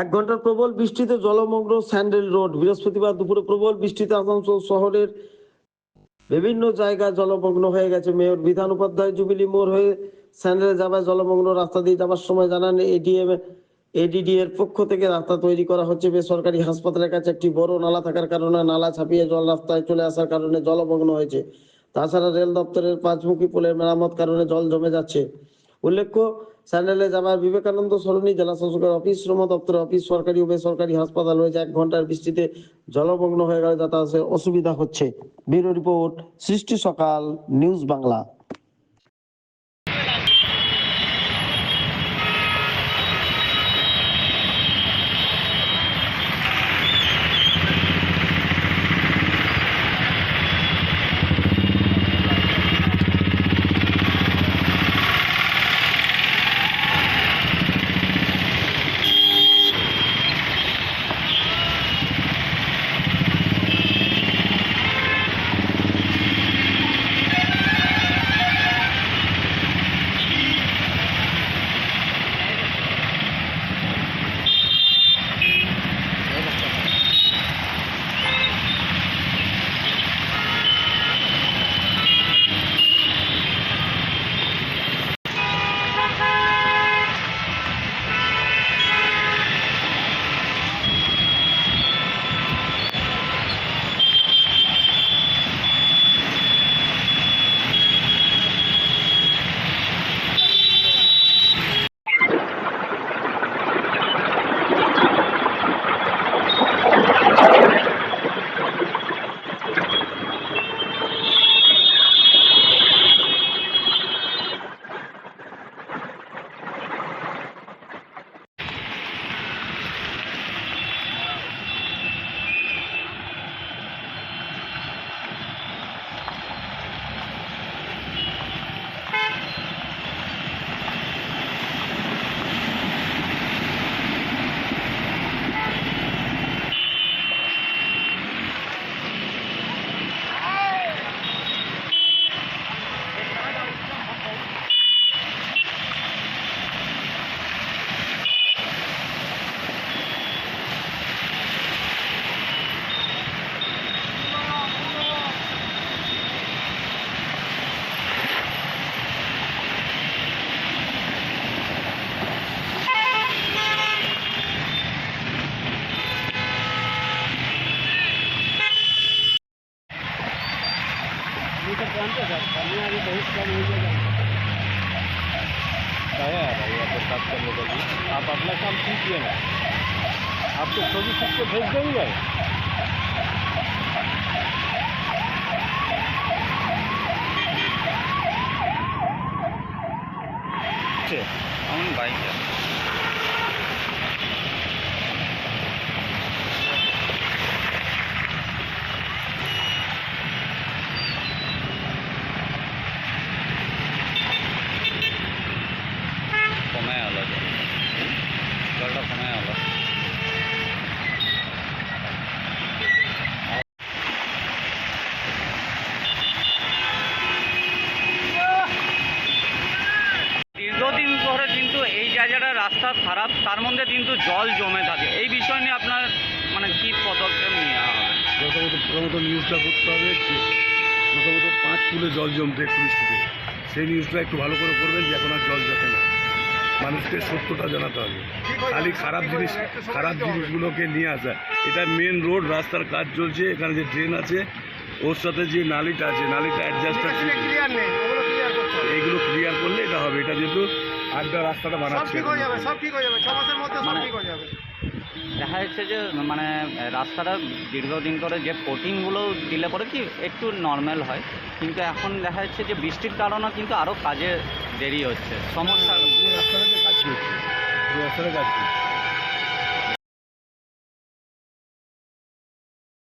এক ঘণ্টার প্রবল বৃষ্টিতে জলমগ্ন স্যান্ডেল রোড। বৃহস্পতিবার দুপুরে প্রবল বৃষ্টিতে আসানসোল শহরের বিভিন্ন জায়গায় জলমগ্ন হয়ে গেছে মেয়র। বিধান উপাধ্যায় জুবিলি মোড় হয়ে স্যান্ডেলে যাওয়ায় জলমগ্ন রাস্তা দিয়ে যাওয়ার সময় জানান, এডিএম, এডিডি এর পক্ষ থেকে রাস্তা তৈরি করা হচ্ছে। বেসরকারি হাসপাতালের কাছে একটি বড় নালা থাকার কারণে নালা ছাপিয়ে জল রাস্তায় চলে আসার কারণে জলমগ্ন হয়েছে। তাছাড়া রেল দপ্তরের পাঁচমুখী পোলের মেরামত কারণে জল জমে যাচ্ছে। উল্লেখ্য, স্যান্ডেলে যাবার বিবেকানন্দ সরণি, জেলা শাসকের অফিস, শ্রম দপ্তরের অফিস, সরকারি ও বেসরকারি হাসপাতাল রয়েছে। এক ঘণ্টার বৃষ্টিতে জলমগ্ন হয়ে গেলে যাতায়াতে অসুবিধা হচ্ছে। ব্যুরো রিপোর্ট, সৃষ্টি সকাল, নিউজ বাংলা। आया है भाई आपको बात करने के लिए आप अपना काम कीजिए ना आपको छवि खींच के भेज देंगे আমার বাইকে দীর্ঘদিন ধরে কিন্তু এই জায়গাটা রাস্তা খারাপ তার মধ্যে কিন্তু জল জমে থাকে। এই বিষয় নিয়ে আপনার মানে কি পদক্ষেপ নেওয়া হবে? প্রথমত প্রথমত নিউজটা করতে হবে যে প্রথমত পাঁচ ফুলে জল জমতে একটু বৃষ্টিতে। সেই নিউজটা একটু ভালো করে করবেন যে এখন আর জল যাতে না। মানুষকে সত্যটা জানাতে হবে। খালি খারাপ জিনিস খারাপ জিনিসগুলোকে নিয়ে আসা। এটা মেন রোড রাস্তার কাজ চলছে এখানে যে ট্রেন আছে ওর সাথে যে নালিটা আছে নালিটা অ্যাডজাস্ট আছে। এইগুলো ক্লিয়ার করলে এটা হবে। এটা যেহেতু আড্ডা রাস্তাটা বানাচ্ছে মানে দেখা যাচ্ছে যে মানে রাস্তাটা দীর্ঘদিন ধরে যে কোটিংগুলো দিলে পরে কি একটু নর্মাল হয়। কিন্তু এখন দেখা যাচ্ছে যে বৃষ্টির কারণে কিন্তু আরও কাজে দেরি হচ্ছে। সমস্যা রাস্তাটাতে কাজ করছে রাস্তাটা কাজ করছে।